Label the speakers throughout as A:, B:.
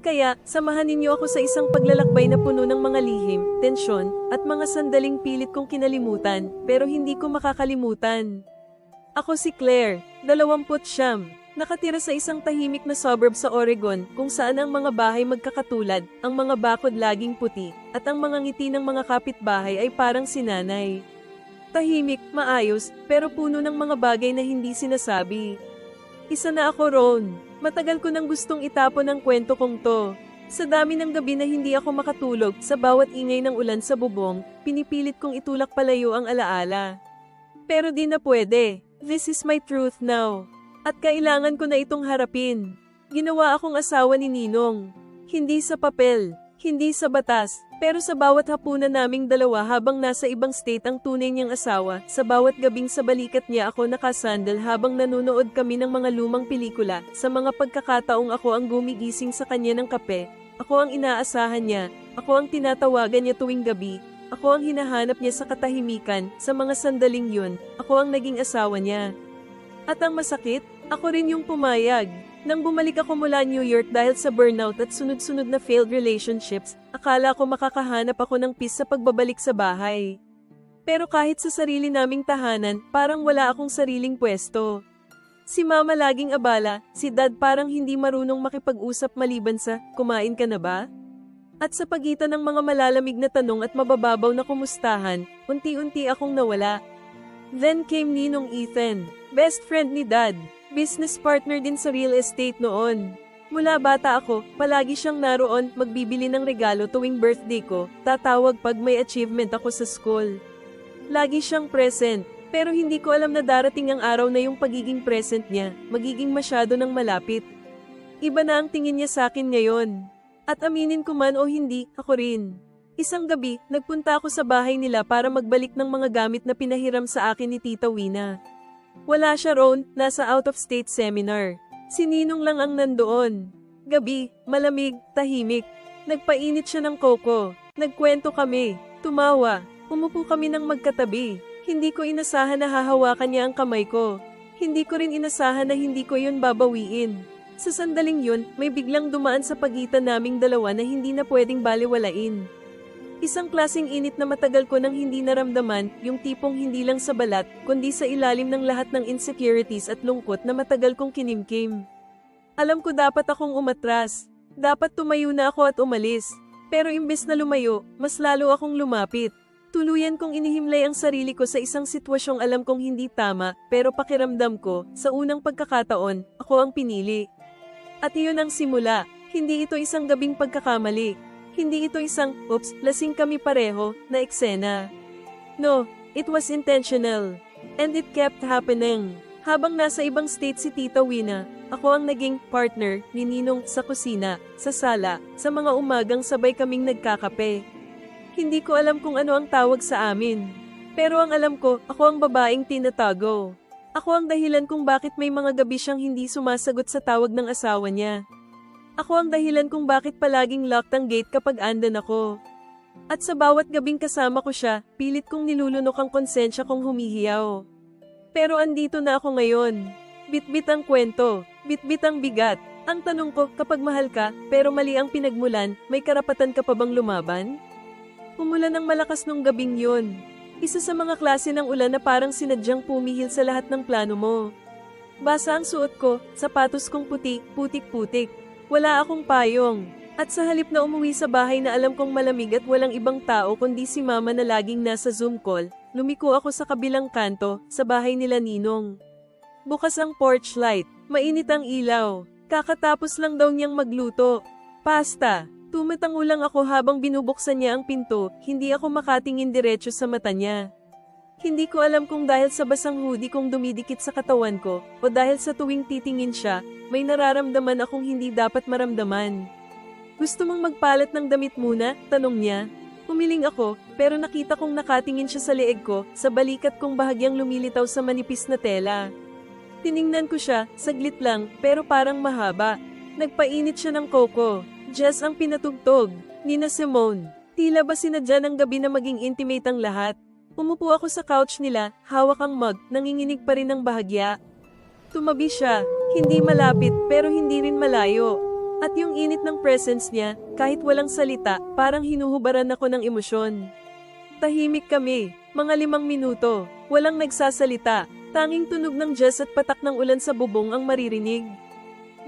A: Kaya, samahan ninyo ako sa isang paglalakbay na puno ng mga lihim, tensyon, at mga sandaling pilit kong kinalimutan, pero hindi ko makakalimutan. Ako si Claire, 20 siyam, nakatira sa isang tahimik na suburb sa Oregon kung saan ang mga bahay magkakatulad, ang mga bakod laging puti, at ang mga ngiti ng mga kapitbahay ay parang sinanay. Tahimik, maayos, pero puno ng mga bagay na hindi sinasabi. Isa na ako roon. Matagal ko nang gustong itapon ang kwento kong to. Sa dami ng gabi na hindi ako makatulog, sa bawat ingay ng ulan sa bubong, pinipilit kong itulak palayo ang alaala. Pero di na pwede. This is my truth now. At kailangan ko na itong harapin. Ginawa akong asawa ni Ninong. Hindi sa papel, hindi sa batas, pero sa bawat hapunan naming dalawa habang nasa ibang state ang tunay niyang asawa, sa bawat gabing sa balikat niya ako nakasandal habang nanonood kami ng mga lumang pelikula, sa mga pagkakataong ako ang gumigising sa kanya ng kape, ako ang inaasahan niya, ako ang tinatawagan niya tuwing gabi, ako ang hinahanap niya sa katahimikan, sa mga sandaling yun, ako ang naging asawa niya. At ang masakit, ako rin yung pumayag. Nang bumalik ako mula New York dahil sa burnout at sunod-sunod na failed relationships, akala ko makakahanap ako ng peace sa pagbabalik sa bahay. Pero kahit sa sarili naming tahanan, parang wala akong sariling pwesto. Si mama laging abala, si dad parang hindi marunong makipag-usap maliban sa, kumain ka na ba? At sa pagitan ng mga malalamig na tanong at mabababaw na kumustahan, unti-unti akong nawala. Then came Ninong Ethan, best friend ni dad, business partner din sa real estate noon. Mula bata ako, palagi siyang naroon magbibili ng regalo tuwing birthday ko, tatawag pag may achievement ako sa school. Lagi siyang present, pero hindi ko alam na darating ang araw na yung pagiging present niya, magiging masyado ng malapit. Iba na ang tingin niya sa akin ngayon. At aminin ko man o hindi, ako rin. Isang gabi, nagpunta ako sa bahay nila para magbalik ng mga gamit na pinahiram sa akin ni Tita Wina. Wala siya roon, nasa out-of-state seminar. Si Ninong lang ang nandoon. Gabi, malamig, tahimik. Nagpainit siya ng koko. Nagkwento kami. Tumawa. Umupo kami ng magkatabi. Hindi ko inasahan na hahawakan niya ang kamay ko. Hindi ko rin inasahan na hindi ko yun babawiin. Sa sandaling yun, may biglang dumaan sa pagitan naming dalawa na hindi na pwedeng baliwalain. Isang klasing init na matagal ko nang hindi naramdaman, yung tipong hindi lang sa balat, kundi sa ilalim ng lahat ng insecurities at lungkot na matagal kong kinimkim. Alam ko dapat akong umatras. Dapat tumayo na ako at umalis. Pero imbes na lumayo, mas lalo akong lumapit. Tuluyan kong inihimlay ang sarili ko sa isang sitwasyong alam kong hindi tama, pero pakiramdam ko, sa unang pagkakataon, ako ang pinili. At iyon ang simula, hindi ito isang gabing pagkakamali, hindi ito isang, oops, lasing kami pareho, na eksena. No, it was intentional. And it kept happening. Habang nasa ibang state si Tita Wina, ako ang naging partner ni Ninong sa kusina, sa sala, sa mga umagang sabay kaming nagkakape. Hindi ko alam kung ano ang tawag sa amin. Pero ang alam ko, ako ang babaeng tinatago. Ako ang dahilan kung bakit may mga gabi siyang hindi sumasagot sa tawag ng asawa niya. Ako ang dahilan kung bakit palaging locked ang gate kapag andan ako. At sa bawat gabing kasama ko siya, pilit kong nilulunok ang konsensya kong humihiyaw. Pero andito na ako ngayon. Bitbit ang kwento, bitbit ang bigat. Ang tanong ko, kapag mahal ka, pero mali ang pinagmulan, may karapatan ka pa bang lumaban? Umulan ng malakas nung gabing yun. Isa sa mga klase ng ulan na parang sinadyang pumihil sa lahat ng plano mo. Basa ang suot ko, sapatos kong puti, putik-putik. Wala akong payong. At sa halip na umuwi sa bahay na alam kong malamig at walang ibang tao kundi si mama na laging nasa Zoom call, lumiko ako sa kabilang kanto, sa bahay nila Ninong. Bukas ang porch light, mainit ang ilaw. Kakatapos lang daw niyang magluto. Pasta. Tumatango lang ako habang binubuksan niya ang pinto, hindi ako makatingin diretso sa mata niya. Hindi ko alam kung dahil sa basang hoodie kong dumidikit sa katawan ko, o dahil sa tuwing titingin siya, may nararamdaman akong hindi dapat maramdaman. Gusto mong magpalat ng damit muna? Tanong niya. Umiling ako, pero nakita kong nakatingin siya sa leeg ko, sa balikat kong bahagyang lumilitaw sa manipis na tela. Tiningnan ko siya, saglit lang, pero parang mahaba. Nagpainit siya ng koko. Jess ang pinatugtog. Nina Simone. Tila ba sinadya ng gabi na maging intimate ang lahat? Umupo ako sa couch nila, hawak ang mug, nanginginig pa rin ng bahagya. Tumabi siya, hindi malapit pero hindi rin malayo. At yung init ng presence niya, kahit walang salita, parang hinuhubaran ako ng emosyon. Tahimik kami, mga limang minuto, walang nagsasalita, tanging tunog ng jazz at patak ng ulan sa bubong ang maririnig.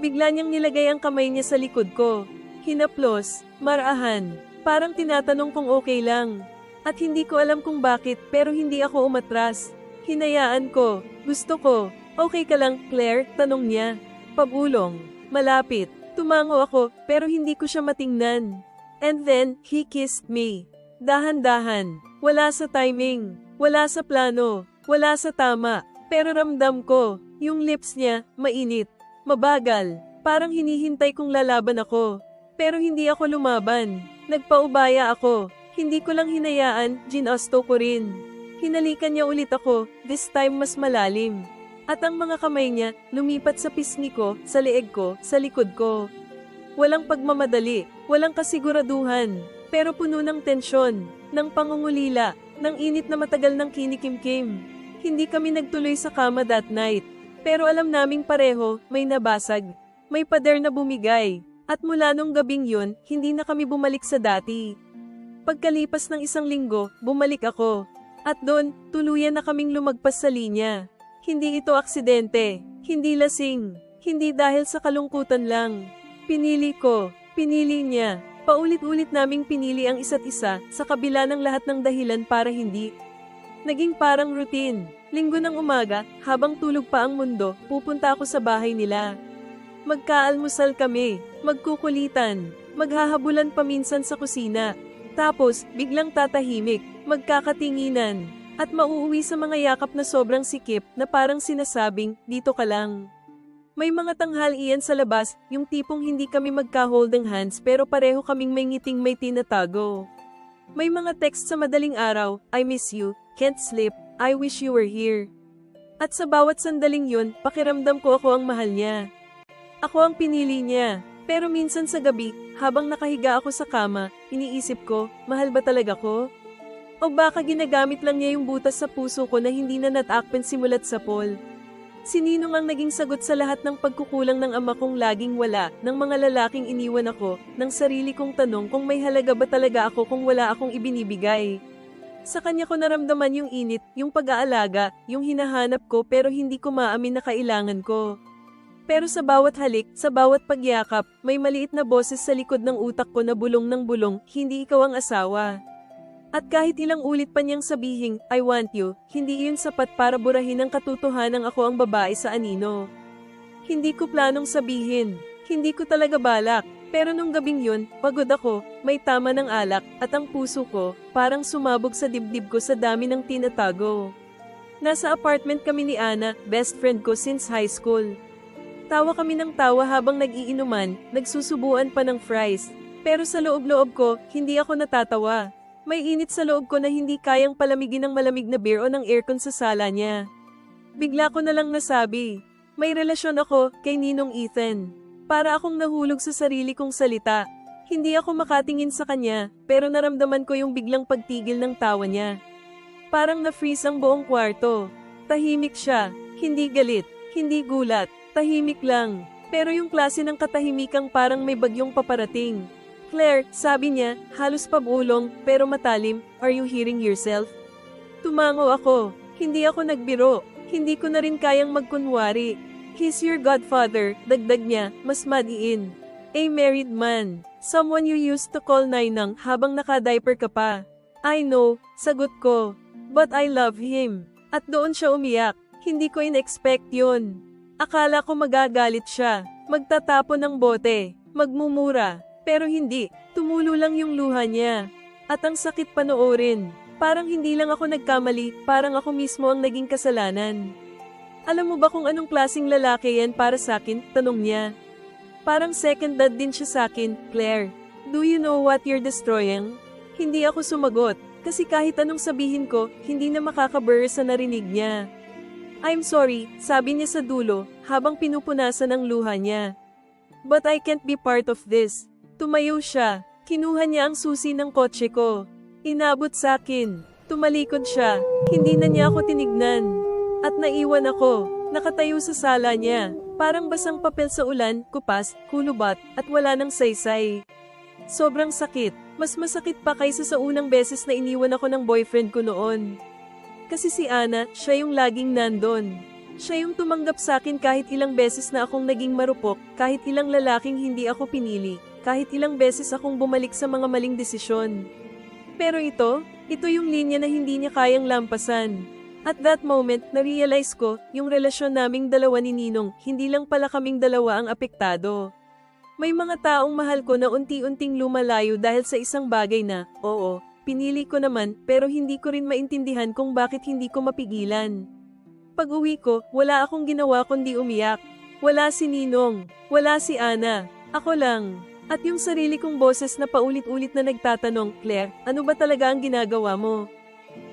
A: Bigla niyang nilagay ang kamay niya sa likod ko. Hinaplos, marahan, parang tinatanong kung okay lang. At hindi ko alam kung bakit pero hindi ako umatras. Hinayaan ko, gusto ko, okay ka lang, Claire, tanong niya. Pabulong, malapit, tumango ako pero hindi ko siya matingnan. And then, he kissed me. Dahan-dahan, wala sa timing, wala sa plano, wala sa tama, pero ramdam ko, yung lips niya, mainit, mabagal, parang hinihintay kong lalaban ako. Pero hindi ako lumaban, nagpaubaya ako, hindi ko lang hinayaan, ginasto ko rin. Hinalikan niya ulit ako, this time mas malalim. At ang mga kamay niya, lumipat sa pisngi ko, sa leeg ko, sa likod ko. Walang pagmamadali, walang kasiguraduhan, pero puno ng tensyon, ng pangungulila, ng init na matagal ng kinikimkim. Hindi kami nagtuloy sa kama that night, pero alam naming pareho, may nabasag, may pader na bumigay, at mula nung gabing yun, hindi na kami bumalik sa dati. Pagkalipas ng isang linggo, bumalik ako. At doon, tuluyan na kaming lumagpas sa linya. Hindi ito aksidente, hindi lasing, hindi dahil sa kalungkutan lang. Pinili ko, pinili niya, paulit-ulit naming pinili ang isa't isa sa kabila ng lahat ng dahilan para hindi. Naging parang routine. Linggo ng umaga, habang tulog pa ang mundo, pupunta ako sa bahay nila. Magkaalmusal kami, magkukulitan, maghahabulan paminsan sa kusina. Tapos, biglang tatahimik, magkakatinginan, at mauuwi sa mga yakap na sobrang sikip na parang sinasabing, dito ka lang. May mga tanghalian sa labas, yung tipong hindi kami magka-holding hands pero pareho kaming may ngiting may tinatago. May mga text sa madaling araw, I miss you, can't sleep, I wish you were here. At sa bawat sandaling yun, pakiramdam ko ako ang mahal niya. Ako ang pinili niya. Pero minsan sa gabi, habang nakahiga ako sa kama, iniisip ko, mahal ba talaga ko? O baka ginagamit lang niya yung butas sa puso ko na hindi na natakpan simulat sa Paul. Sininong ang naging sagot sa lahat ng pagkukulang ng ama kong laging wala, ng mga lalaking iniwan ako, ng sarili kong tanong kung may halaga ba talaga ako kung wala akong ibinibigay. Sa kanya ko naramdaman yung init, yung pag-aalaga, yung hinahanap ko pero hindi ko maamin na kailangan ko. Pero sa bawat halik, sa bawat pagyakap, may maliit na boses sa likod ng utak ko na bulong ng bulong, hindi ikaw ang asawa. At kahit ilang ulit pa niyang sabihing, I want you, hindi iyon sapat para burahin ang katotohanan ako ang babae sa anino. Hindi ko planong sabihin, hindi ko talaga balak, pero nung gabing yun, pagod ako, may tama ng alak, at ang puso ko, parang sumabog sa dibdib ko sa dami ng tinatago. Nasa apartment kami ni Ana, best friend ko since high school. Tawa kami ng tawa habang nag-iinuman, nagsusubuan pa ng fries. Pero sa loob-loob ko, hindi ako natatawa. May init sa loob ko na hindi kayang palamigin ng malamig na beer o ng aircon sa sala niya. Bigla ko na lang nasabi, may relasyon ako kay Ninong Ethan. Para akong nahulog sa sarili kong salita. Hindi ako makatingin sa kanya, pero naramdaman ko yung biglang pagtigil ng tawa niya. Parang na-freeze ang buong kwarto. Tahimik siya, hindi galit, hindi gulat, tahimik lang. Pero yung klase ng katahimikang parang may bagyong paparating. Claire, sabi niya, halos pabulong, pero matalim, are you hearing yourself? Tumango ako, hindi ako nagbiro, hindi ko na rin kayang magkunwari. He's your godfather, dagdag niya, mas madiin. A married man, someone you used to call Nainang habang nakadiaper ka pa. I know, sagot ko, but I love him. At doon siya umiyak, hindi ko in-expect yun. Akala ko magagalit siya, magtatapon ng bote, magmumura, pero hindi, tumulo lang yung luha niya. At ang sakit panoorin. Parang hindi lang ako nagkamali, parang ako mismo ang naging kasalanan. Alam mo ba kung anong klasing lalaki yan para sa akin? Tanong niya. Parang second dad din siya sa akin, Claire. Do you know what you're destroying? Hindi ako sumagot, kasi kahit anong sabihin ko, hindi na makakaburr sa narinig niya. I'm sorry, sabi niya sa dulo, habang pinupunasan ang luha niya. But I can't be part of this. Tumayo siya, kinuha niya ang susi ng kotse ko. Inabot sa akin, tumalikod siya, hindi na niya ako tinignan. At naiwan ako, nakatayo sa sala niya, parang basang papel sa ulan, kupas, hulubat, at wala ng saysay. Sobrang sakit, mas masakit pa kaysa sa unang beses na iniwan ako ng boyfriend ko noon. Kasi si Ana, siya yung laging nandon. Siya yung tumanggap sa akin kahit ilang beses na akong naging marupok, kahit ilang lalaking hindi ako pinili, kahit ilang beses akong bumalik sa mga maling desisyon. Pero ito, ito yung linya na hindi niya kayang lampasan. At that moment, na-realize ko, yung relasyon naming dalawa ni Ninong, hindi lang pala kaming dalawa ang apektado. May mga taong mahal ko na unti-unting lumalayo dahil sa isang bagay na, oo, pinili ko naman pero hindi ko rin maintindihan kung bakit hindi ko mapigilan. Pag uwi ko, wala akong ginawa kundi umiyak. Wala si Ninong, wala si Ana, ako lang. At yung sarili kong boses na paulit-ulit na nagtatanong, Claire, ano ba talaga ang ginagawa mo?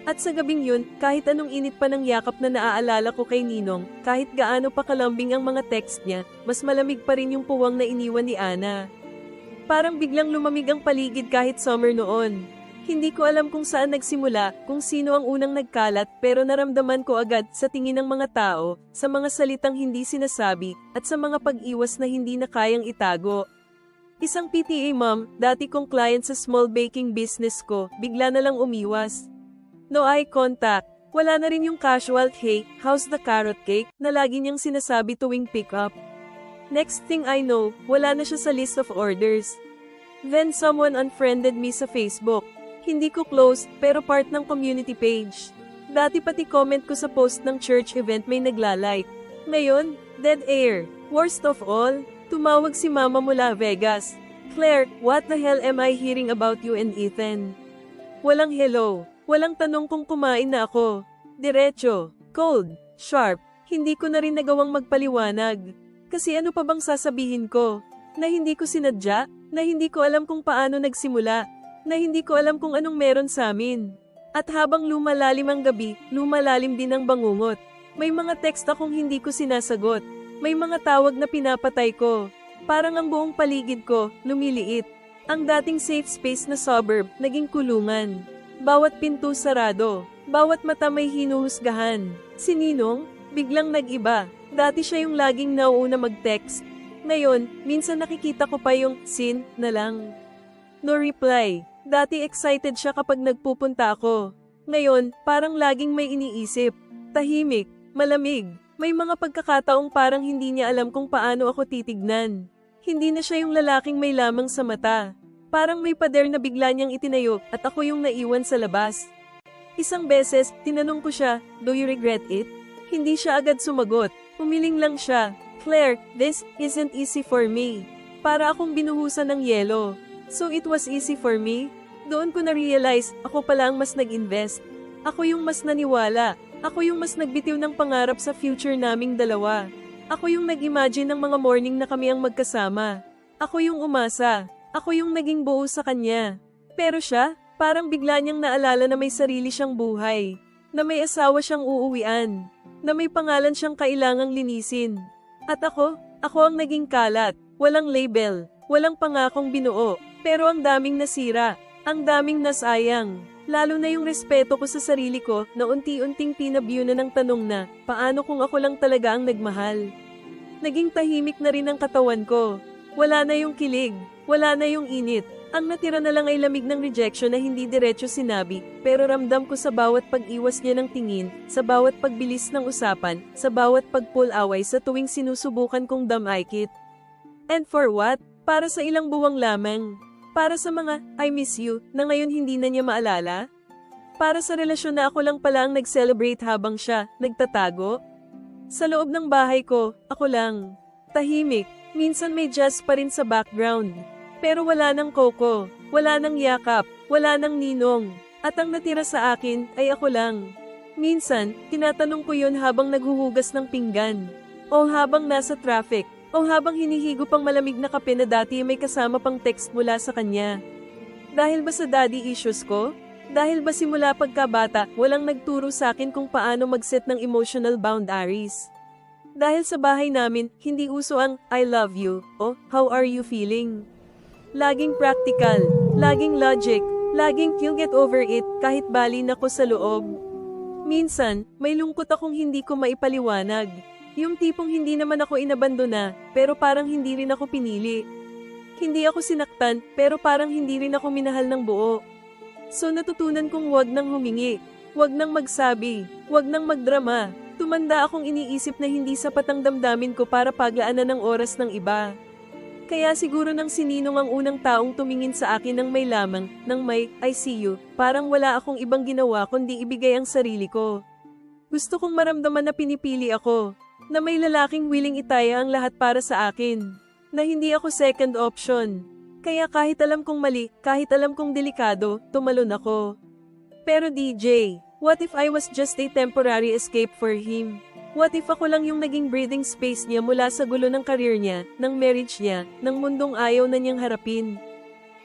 A: At sa gabing yun, kahit anong init pa ng yakap na naaalala ko kay Ninong, kahit gaano pa kalambing ang mga text niya, mas malamig pa rin yung puwang na iniwan ni Ana. Parang biglang lumamig ang paligid kahit summer noon. Hindi ko alam kung saan nagsimula, kung sino ang unang nagkalat, pero naramdaman ko agad sa tingin ng mga tao, sa mga salitang hindi sinasabi, at sa mga pag-iwas na hindi na kayang itago. Isang PTA mom, dati kong client sa small baking business ko, bigla na lang umiwas. No eye contact. Wala na rin yung casual, hey, how's the carrot cake, na lagi niyang sinasabi tuwing pick up. Next thing I know, wala na siya sa list of orders. Then someone unfriended me sa Facebook. Hindi ko close, pero part ng community page. Dati pati comment ko sa post ng church event may nagla-like. Ngayon, dead air. Worst of all, tumawag si mama mula Vegas. Claire, what the hell am I hearing about you and Ethan? Walang hello. Walang tanong kung kumain na ako. Diretso, cold, sharp, hindi ko na rin nagawang magpaliwanag. Kasi ano pa bang sasabihin ko? Na hindi ko sinadya? Na hindi ko alam kung paano nagsimula? Na hindi ko alam kung anong meron sa amin? At habang lumalalim ang gabi, lumalalim din ang bangungot. May mga text akong hindi ko sinasagot. May mga tawag na pinapatay ko. Parang ang buong paligid ko, lumiliit. Ang dating safe space na suburb, naging kulungan. Bawat pinto sarado, bawat mata may hinuhusgahan. Si Ninong, biglang nag-iba. Dati siya yung laging nauuna mag-text. Ngayon, minsan nakikita ko pa yung sin na lang. No reply. Dati excited siya kapag nagpupunta ako. Ngayon, parang laging may iniisip. Tahimik, malamig. May mga pagkakataong parang hindi niya alam kung paano ako titignan. Hindi na siya yung lalaking may lamang sa mata. Parang may pader na bigla niyang itinayo at ako yung naiwan sa labas. Isang beses, tinanong ko siya, do you regret it? Hindi siya agad sumagot. Umiling lang siya. Claire, this isn't easy for me. Para akong binuhusan ng yelo. So it was easy for me? Doon ko na-realize, ako pala ang mas nag-invest. Ako yung mas naniwala. Ako yung mas nagbitiw ng pangarap sa future naming dalawa. Ako yung nag-imagine ng mga morning na kami ang magkasama. Ako yung umasa. Ako yung naging buo sa kanya. Pero siya, parang bigla niyang naalala na may sarili siyang buhay. Na may asawa siyang uuwian. Na may pangalan siyang kailangang linisin. At ako, ako ang naging kalat. Walang label. Walang pangakong binuo. Pero ang daming nasira. Ang daming nasayang. Lalo na yung respeto ko sa sarili ko na unti-unting pinabyo na ng tanong na, paano kung ako lang talaga ang nagmahal? Naging tahimik na rin ang katawan ko. Wala na yung kilig, wala na yung init. Ang natira na lang ay lamig ng rejection na hindi diretso sinabi, pero ramdam ko sa bawat pag-iwas niya ng tingin, sa bawat pagbilis ng usapan, sa bawat pagpul-away sa tuwing sinusubukan kong damaykit. And for what? Para sa ilang buwang lamang. Para sa mga, I miss you, na ngayon hindi na niya maalala? Para sa relasyon na ako lang pala ang nag-celebrate habang siya, nagtatago? Sa loob ng bahay ko, ako lang. Tahimik, minsan may jazz pa rin sa background. Pero wala ng koko, wala ng yakap, wala ng ninong. At ang natira sa akin ay ako lang. Minsan, tinatanong ko yon habang naghuhugas ng pinggan. O habang nasa traffic. O habang hinihigo pang malamig na kape na dati may kasama pang text mula sa kanya. Dahil ba sa daddy issues ko? Dahil ba simula pagkabata, walang nagturo sa akin kung paano mag-set ng emotional boundaries? Dahil sa bahay namin, hindi uso ang I love you o how are you feeling? Laging practical, laging logic, laging you'll get over it kahit bali na ko sa loob. Minsan, may lungkot akong hindi ko maipaliwanag. Yung tipong hindi naman ako inabandona, pero parang hindi rin ako pinili. Hindi ako sinaktan, pero parang hindi rin ako minahal ng buo. So natutunan kong wag nang humingi, wag nang magsabi, wag nang magdrama. Tumanda akong iniisip na hindi sapat ang damdamin ko para paglaanan ng oras ng iba. Kaya siguro nang sininong ang unang taong tumingin sa akin ng may lamang, ng may, I see you, parang wala akong ibang ginawa kundi ibigay ang sarili ko. Gusto kong maramdaman na pinipili ako, na may lalaking willing itaya ang lahat para sa akin, na hindi ako second option. Kaya kahit alam kong mali, kahit alam kong delikado, tumalon ako. Pero DJ, what if I was just a temporary escape for him? What if ako lang yung naging breathing space niya mula sa gulo ng karir niya, ng marriage niya, ng mundong ayaw na niyang harapin?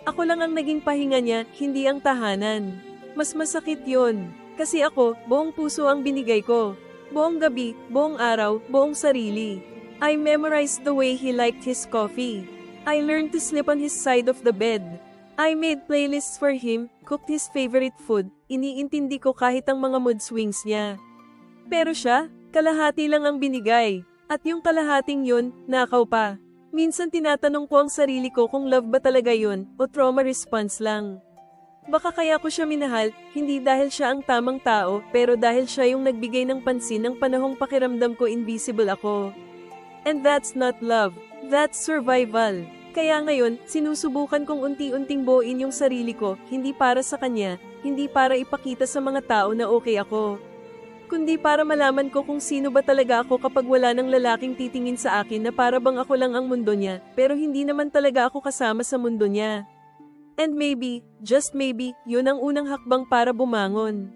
A: Ako lang ang naging pahinga niya, hindi ang tahanan. Mas masakit yon. Kasi ako, buong puso ang binigay ko. Buong gabi, buong araw, buong sarili. I memorized the way he liked his coffee. I learned to sleep on his side of the bed. I made playlists for him, cooked his favorite food, iniintindi ko kahit ang mga mood swings niya. Pero siya, kalahati lang ang binigay. At yung kalahating yun, nakaw pa. Minsan tinatanong ko ang sarili ko kung love ba talaga yun, o trauma response lang. Baka kaya ko siya minahal, hindi dahil siya ang tamang tao, pero dahil siya yung nagbigay ng pansin ng panahong pakiramdam ko invisible ako. And that's not love, that's survival. Kaya ngayon, sinusubukan kong unti-unting buuin yung sarili ko, hindi para sa kanya, hindi para ipakita sa mga tao na okay ako. Kundi para malaman ko kung sino ba talaga ako kapag wala ng lalaking titingin sa akin na para bang ako lang ang mundo niya, pero hindi naman talaga ako kasama sa mundo niya. And maybe, just maybe, yun ang unang hakbang para bumangon.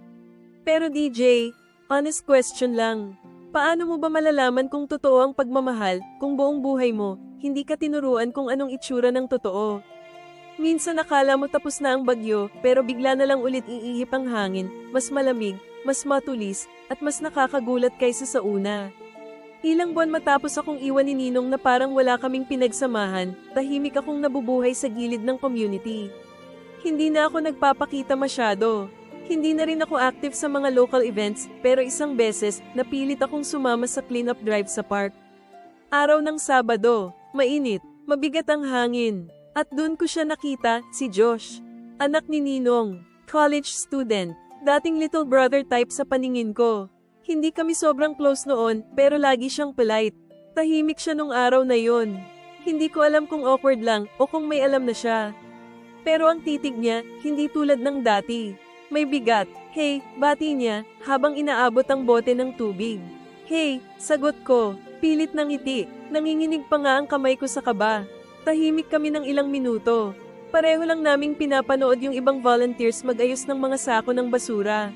A: Pero DJ, honest question lang. Paano mo ba malalaman kung totoo ang pagmamahal, kung buong buhay mo, hindi ka tinuruan kung anong itsura ng totoo? Minsan nakala mo tapos na ang bagyo, pero bigla na lang ulit iihip ang hangin, mas malamig, mas matulis, at mas nakakagulat kaysa sa una. Ilang buwan matapos akong iwan ni Ninong na parang wala kaming pinagsamahan, tahimik akong nabubuhay sa gilid ng community. Hindi na ako nagpapakita masyado. Hindi na rin ako active sa mga local events, pero isang beses, napilit akong sumama sa cleanup drive sa park. Araw ng Sabado, mainit, mabigat ang hangin, at doon ko siya nakita, si Josh. Anak ni Ninong, college student, dating little brother type sa paningin ko. Hindi kami sobrang close noon, pero lagi siyang polite. Tahimik siya nung araw na yon. Hindi ko alam kung awkward lang o kung may alam na siya. Pero ang titig niya, hindi tulad ng dati. May bigat, hey, bati niya, habang inaabot ang bote ng tubig. Hey, sagot ko, pilit ng ngiti, nanginginig pa nga ang kamay ko sa kaba. Tahimik kami ng ilang minuto. Pareho lang naming pinapanood yung ibang volunteers magayos ng mga sako ng basura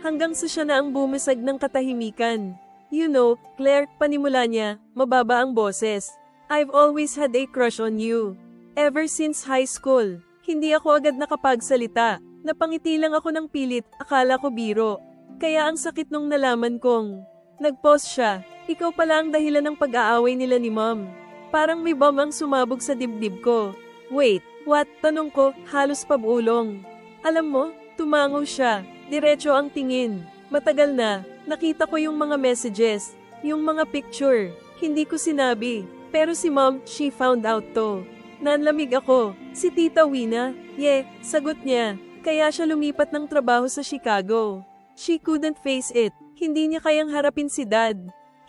A: hanggang sa siya na ang bumisag ng katahimikan. You know, Claire, panimula niya, mababa ang boses. I've always had a crush on you. Ever since high school, hindi ako agad nakapagsalita. Napangiti lang ako ng pilit, akala ko biro. Kaya ang sakit nung nalaman kong. Nag-pause siya, ikaw pala ang dahilan ng pag-aaway nila ni mom. Parang may bomb ang sumabog sa dibdib ko. Wait, what? Tanong ko, halos pabulong. Alam mo, tumango siya, Diretso ang tingin. Matagal na, nakita ko yung mga messages, yung mga picture. Hindi ko sinabi. Pero si mom, she found out to. Nanlamig ako. Si Tita Wina, yeah, sagot niya. Kaya siya lumipat ng trabaho sa Chicago. She couldn't face it. Hindi niya kayang harapin si dad.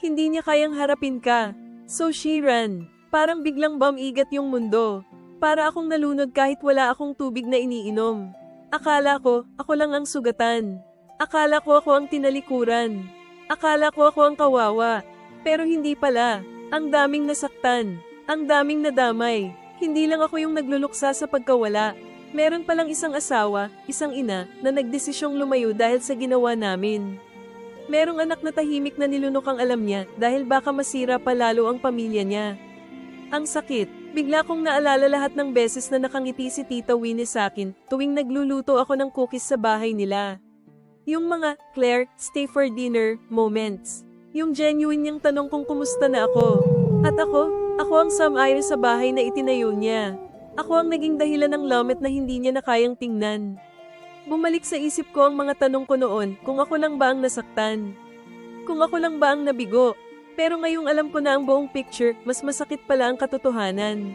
A: Hindi niya kayang harapin ka. So she ran. Parang biglang bamigat yung mundo. Para akong nalunod kahit wala akong tubig na iniinom. Akala ko, ako lang ang sugatan. Akala ko ako ang tinalikuran. Akala ko ako ang kawawa. Pero hindi pala. Ang daming nasaktan. Ang daming nadamay. Hindi lang ako yung nagluluksa sa pagkawala. Meron palang isang asawa, isang ina, na nagdesisyong lumayo dahil sa ginawa namin. Merong anak na tahimik na nilunok ang alam niya dahil baka masira pa lalo ang pamilya niya. Ang sakit, Bigla kong naalala lahat ng beses na nakangiti si Tita Winnie sa akin tuwing nagluluto ako ng cookies sa bahay nila. Yung mga, Claire, stay for dinner, moments. Yung genuine niyang tanong kung kumusta na ako. At ako, ako ang some sa bahay na itinayo niya. Ako ang naging dahilan ng lamet na hindi niya na kayang tingnan. Bumalik sa isip ko ang mga tanong ko noon kung ako lang ba ang nasaktan. Kung ako lang ba ang nabigo. Pero ngayong alam ko na ang buong picture, mas masakit pala ang katotohanan.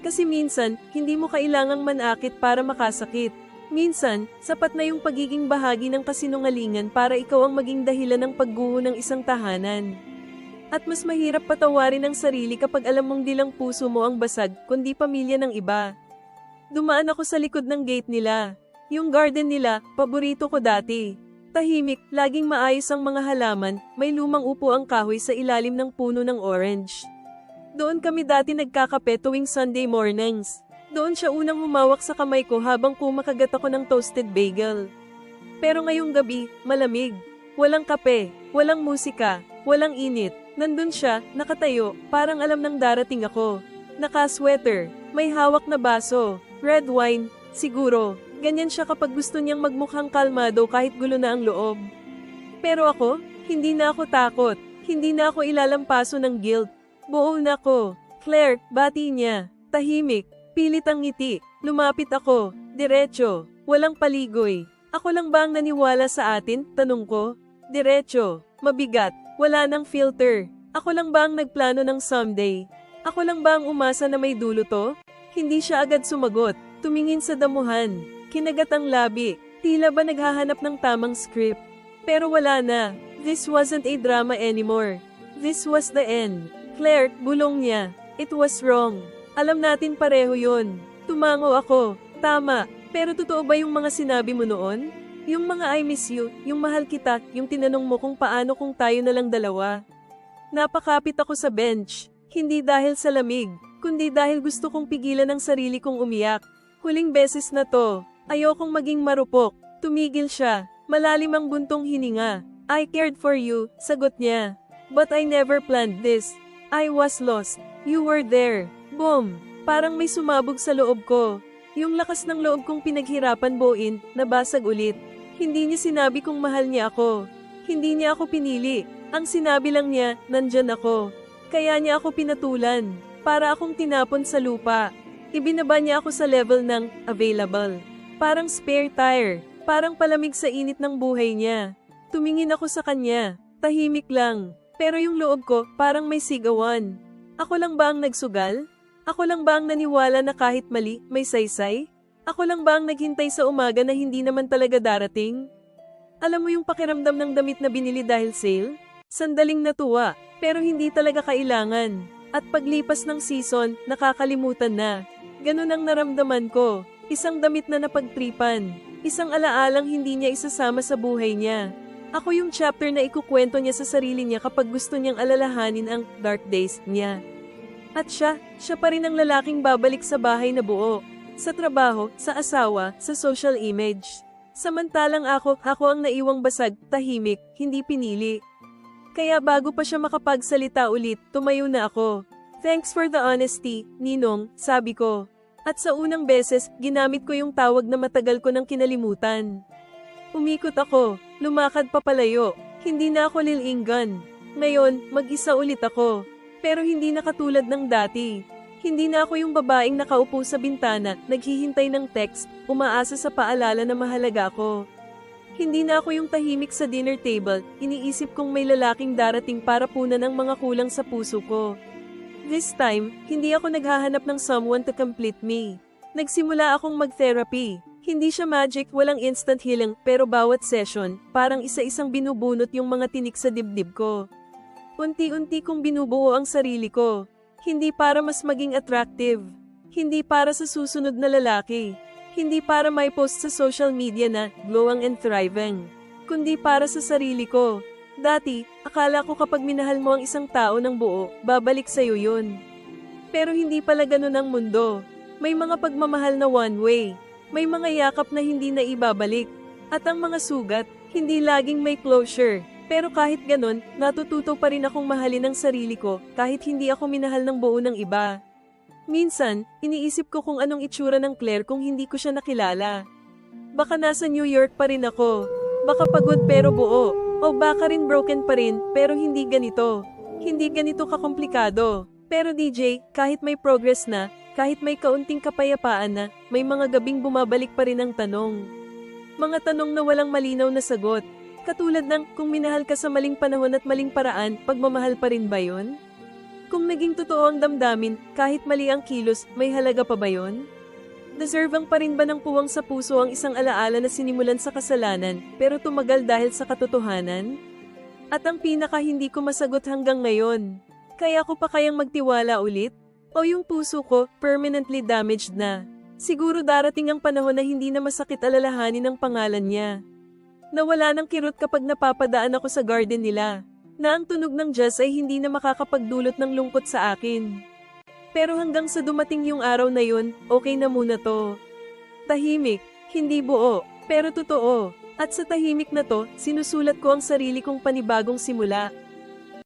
A: Kasi minsan, hindi mo kailangang manakit para makasakit. Minsan, sapat na yung pagiging bahagi ng kasinungalingan para ikaw ang maging dahilan ng pagguho ng isang tahanan. At mas mahirap patawarin ang sarili kapag alam mong di lang puso mo ang basag, kundi pamilya ng iba. Dumaan ako sa likod ng gate nila. Yung garden nila, paborito ko dati. Tahimik, laging maayos ang mga halaman, may lumang upo ang kahoy sa ilalim ng puno ng orange. Doon kami dati nagkakape tuwing Sunday mornings. Doon siya unang humawak sa kamay ko habang kumakagat ako ng toasted bagel. Pero ngayong gabi, malamig. Walang kape, walang musika, walang init. Nandun siya, nakatayo, parang alam ng darating ako. Naka-sweater, may hawak na baso, red wine, siguro, Ganyan siya kapag gusto niyang magmukhang kalmado kahit gulo na ang loob. Pero ako, hindi na ako takot. Hindi na ako ilalampaso ng guilt. Buo na ko. Claire, bati niya. Tahimik. Pilit ang ngiti. Lumapit ako. Diretso. Walang paligoy. Ako lang ba ang naniwala sa atin? Tanong ko. Diretso. Mabigat. Wala nang filter. Ako lang ba ang nagplano ng someday? Ako lang ba ang umasa na may dulo to? Hindi siya agad sumagot. Tumingin sa damuhan. Kinagat ang labi. Tila ba naghahanap ng tamang script? Pero wala na. This wasn't a drama anymore. This was the end. Claire, bulong niya. It was wrong. Alam natin pareho yon. Tumango ako. Tama. Pero totoo ba yung mga sinabi mo noon? Yung mga I miss you, yung mahal kita, yung tinanong mo kung paano kung tayo na lang dalawa. Napakapit ako sa bench. Hindi dahil sa lamig, kundi dahil gusto kong pigilan ang sarili kong umiyak. Huling beses na to. Ayokong maging marupok. Tumigil siya. Malalim ang buntong hininga. I cared for you, sagot niya. But I never planned this. I was lost. You were there. Boom! Parang may sumabog sa loob ko. Yung lakas ng loob kong pinaghirapan buuin, nabasag ulit. Hindi niya sinabi kung mahal niya ako. Hindi niya ako pinili. Ang sinabi lang niya, nandyan ako. Kaya niya ako pinatulan. Para akong tinapon sa lupa. Ibinaba niya ako sa level ng available. Parang spare tire. Parang palamig sa init ng buhay niya. Tumingin ako sa kanya. Tahimik lang. Pero yung loob ko, parang may sigawan. Ako lang ba ang nagsugal? Ako lang ba ang naniwala na kahit mali, may saysay? Ako lang ba ang naghintay sa umaga na hindi naman talaga darating? Alam mo yung pakiramdam ng damit na binili dahil sale? Sandaling natuwa, pero hindi talaga kailangan. At paglipas ng season, nakakalimutan na. Ganun ang naramdaman ko. Isang damit na napagtripan. Isang alaalang hindi niya isasama sa buhay niya. Ako yung chapter na ikukwento niya sa sarili niya kapag gusto niyang alalahanin ang dark days niya. At siya, siya pa rin ang lalaking babalik sa bahay na buo. Sa trabaho, sa asawa, sa social image. Samantalang ako, ako ang naiwang basag, tahimik, hindi pinili. Kaya bago pa siya makapagsalita ulit, tumayo na ako. Thanks for the honesty, Ninong, sabi ko. At sa unang beses, ginamit ko yung tawag na matagal ko nang kinalimutan. Umikot ako, lumakad papalayo, hindi na ako lilinggan. Ngayon, mag-isa ulit ako. Pero hindi na katulad ng dati. Hindi na ako yung babaeng nakaupo sa bintana, naghihintay ng text, umaasa sa paalala na mahalaga ako. Hindi na ako yung tahimik sa dinner table, iniisip kong may lalaking darating para punan ng mga kulang sa puso ko. This time, hindi ako naghahanap ng someone to complete me. Nagsimula akong mag-therapy. Hindi siya magic, walang instant healing, pero bawat session, parang isa-isang binubunot yung mga tinik sa dibdib ko. Unti-unti kong binubuo ang sarili ko. Hindi para mas maging attractive. Hindi para sa susunod na lalaki. Hindi para may post sa social media na glowing and thriving. Kundi para sa sarili ko, Dati, akala ko kapag minahal mo ang isang tao ng buo, babalik sa'yo yun. Pero hindi pala ganun ang mundo. May mga pagmamahal na one way. May mga yakap na hindi na ibabalik. At ang mga sugat, hindi laging may closure. Pero kahit ganun, natututo pa rin akong mahalin ang sarili ko kahit hindi ako minahal ng buo ng iba. Minsan, iniisip ko kung anong itsura ng Claire kung hindi ko siya nakilala. Baka nasa New York pa rin ako. Baka pagod pero buo. O baka rin broken pa rin, pero hindi ganito. Hindi ganito kakomplikado. Pero DJ, kahit may progress na, kahit may kaunting kapayapaan na, may mga gabing bumabalik pa rin ang tanong. Mga tanong na walang malinaw na sagot. Katulad ng, kung minahal ka sa maling panahon at maling paraan, pagmamahal pa rin ba yon? Kung naging totoo ang damdamin, kahit mali ang kilos, may halaga pa ba yon? Deservang pa rin ba ng puwang sa puso ang isang alaala na sinimulan sa kasalanan, pero tumagal dahil sa katotohanan? At ang pinaka hindi ko masagot hanggang ngayon, kaya ko pa kayang magtiwala ulit? O yung puso ko, permanently damaged na? Siguro darating ang panahon na hindi na masakit alalahanin ang pangalan niya. Nawala ng kirot kapag napapadaan ako sa garden nila, na ang tunog ng jazz ay hindi na makakapagdulot ng lungkot sa akin. Pero hanggang sa dumating yung araw na yun, okay na muna to. Tahimik, hindi buo, pero totoo. At sa tahimik na to, sinusulat ko ang sarili kong panibagong simula.